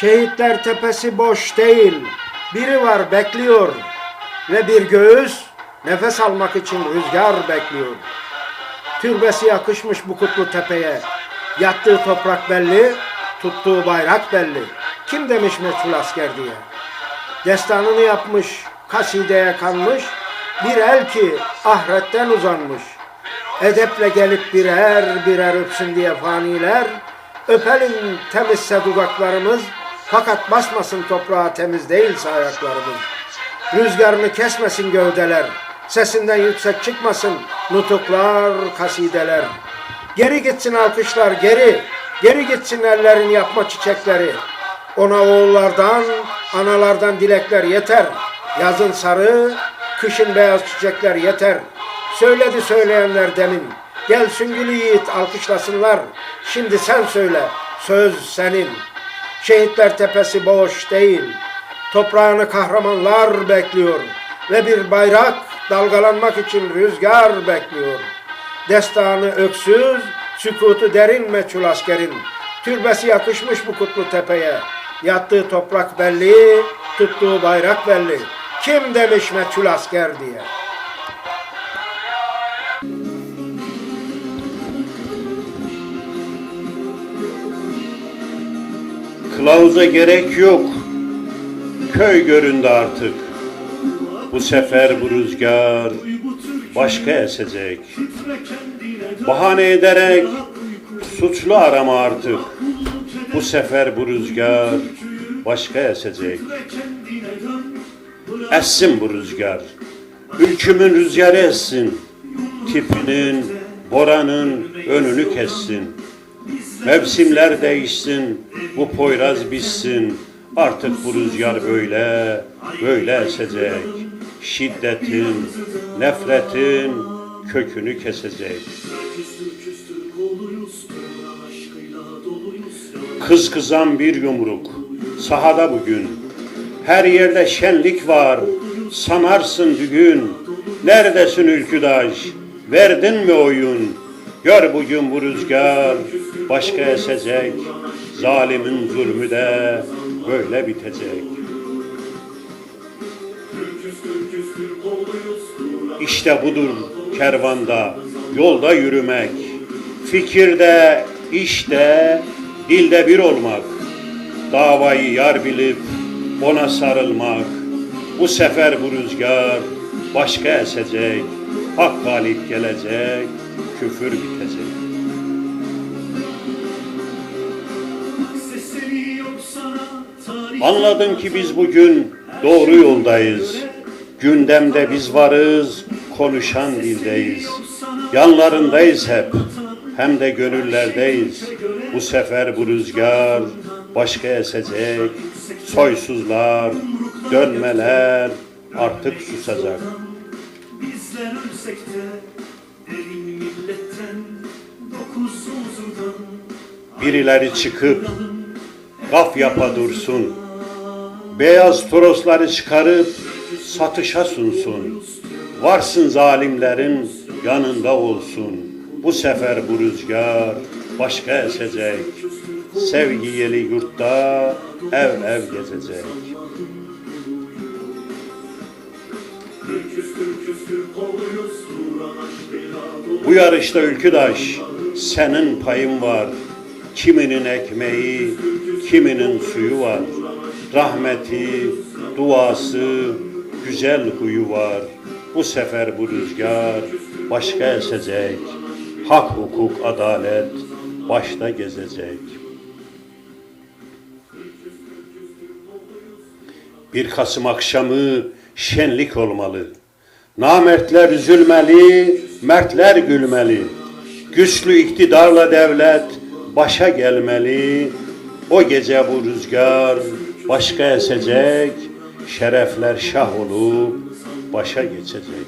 Şehitler tepesi boş değil. Biri var bekliyor. Ve bir göğüs nefes almak için rüzgar bekliyor. Türbesi yakışmış bu kutlu tepeye. Yattığı toprak belli, tuttuğu bayrak belli. Kim demiş meçhul asker diye. Destanını yapmış, kasideye kanmış. Bir el ki ahretten uzanmış. Edeple gelip birer birer öpsün diye faniler. Öpelim temizse dudaklarımız. Fakat basmasın toprağa temiz değilse ayaklarımız. Rüzgarını kesmesin gövdeler. Sesinden yüksek çıkmasın nutuklar, kasideler. Geri gitsin alkışlar geri. Geri gitsin ellerin yapma çiçekleri. Ona oğullardan, analardan dilekler yeter. Yazın sarı, kışın beyaz çiçekler yeter. Söyledi söyleyenler demin. Gel süngülü yiğit alkışlasınlar. Şimdi sen söyle, söz senin. Şehitler tepesi boş değil. Toprağını kahramanlar bekliyor. Ve bir bayrak dalgalanmak için rüzgar bekliyor. Destanı öksüz, sükutu derin meçhul askerin. Türbesi yakışmış bu kutlu tepeye. Yattığı toprak belli, tuttuğu bayrak belli. Kim demiş meçhul asker diye. Kılavuza gerek yok. Köy göründü artık. Bu sefer bu rüzgar başka esecek. Bahane ederek suçlu arama artık. Bu sefer bu rüzgar başka esecek. Essin bu rüzgar. Ülkümün rüzgarı essin. Tipinin, boranın önünü kessin. Mevsimler değişsin, bu poyraz bitsin. Artık bu rüzgar böyle, böyle esecek. Şiddetin, nefretin kökünü kesecek. Kız kızan bir yumruk, sahada bugün. Her yerde şenlik var, sanarsın düğün. Neredesin ülküdaş, verdin mi oyun? Gör bugün bu rüzgar başka esecek, zalimin zulmü de böyle bitecek. İşte budur kervanda, yolda yürümek, fikirde, işte, dilde bir olmak, davayı yar bilip ona sarılmak. Bu sefer bu rüzgar başka esecek, hak galip gelecek, küfür bitecek. Anladım ki biz bugün doğru yoldayız. Gündemde biz varız, konuşan dildeyiz. Yanlarındayız hep, hem de gönüllerdeyiz. Bu sefer bu rüzgar başka esecek. Soysuzlar, dönmeler artık susacak. Bizler ölsek de derin milletten dokuzumuzdan Birileri çıkıp gaf yapa dursun. Beyaz torosları çıkarıp satışa sunsun. Varsın zalimlerin yanında olsun. Bu sefer bu rüzgar başka esecek. Sevgi yeli yurtta ev ev gezecek. Bu yarışta ülküdaş senin payın var. Kiminin ekmeği, kiminin suyu var. Rahmeti, duası, güzel huyu var. Bu sefer bu rüzgar başka esecek. Hak, hukuk, adalet başta gezecek. Bir Kasım akşamı şenlik olmalı. Namertler üzülmeli, mertler gülmeli. Güçlü iktidarla devlet başa gelmeli. O gece bu rüzgar başka esecek. Şerefler şah olup başa geçecek.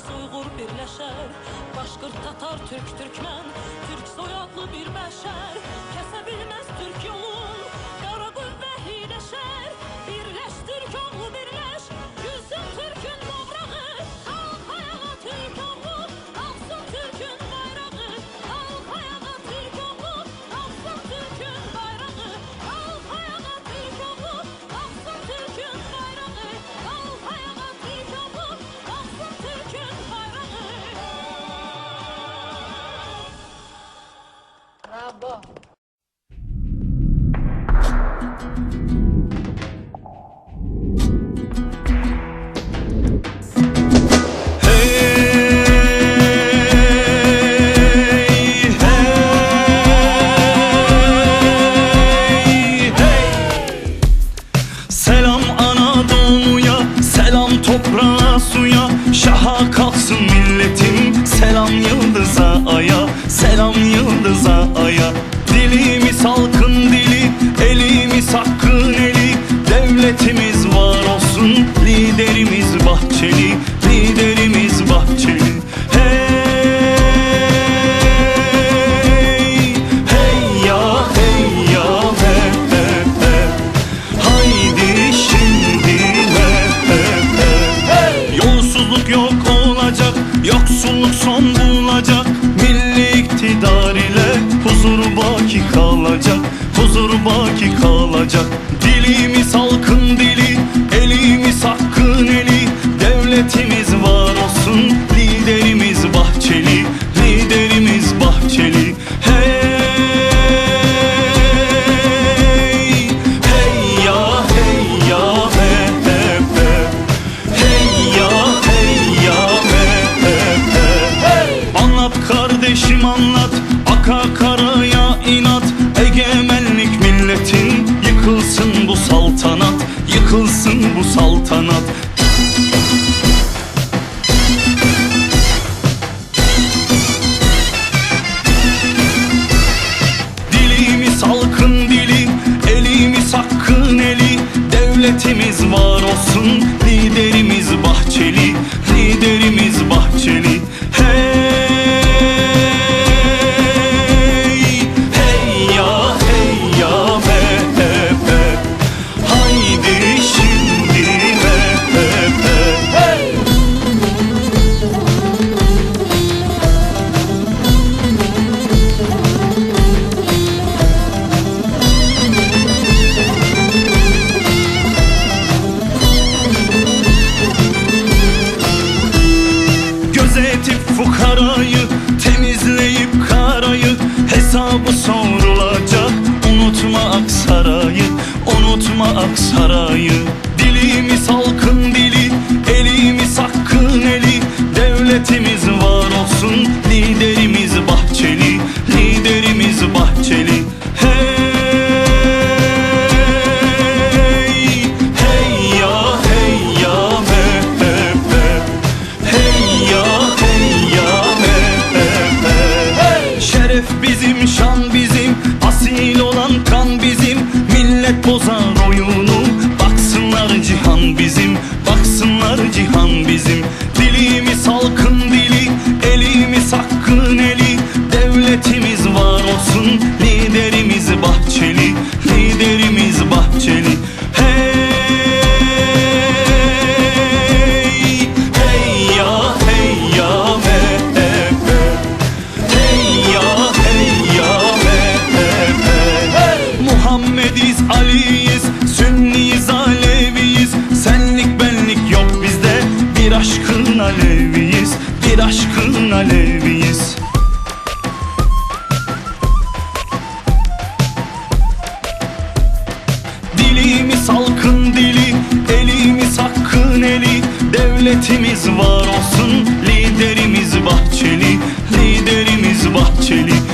Qırğız Uyğur birləşər Başqır Tatar, Türk, Türkmən Türk soyadlı bir bəşər Kəsə bilməz Türk yolu olacak. Milli iktidar ile huzur baki kalacak. Huzur baki kalacak. yıkılsın bu saltanat. Dilimi salkın dili, elimi sakkın eli. Devletimiz var olsun hesabı sorulacak. Unutma Aksaray'ı, unutma Aksaray'ı. aleviyiz Bir aşkın aleviyiz Dilimiz halkın dili Elimiz hakkın eli. Devletimiz var olsun Liderimiz Bahçeli Liderimiz Bahçeli.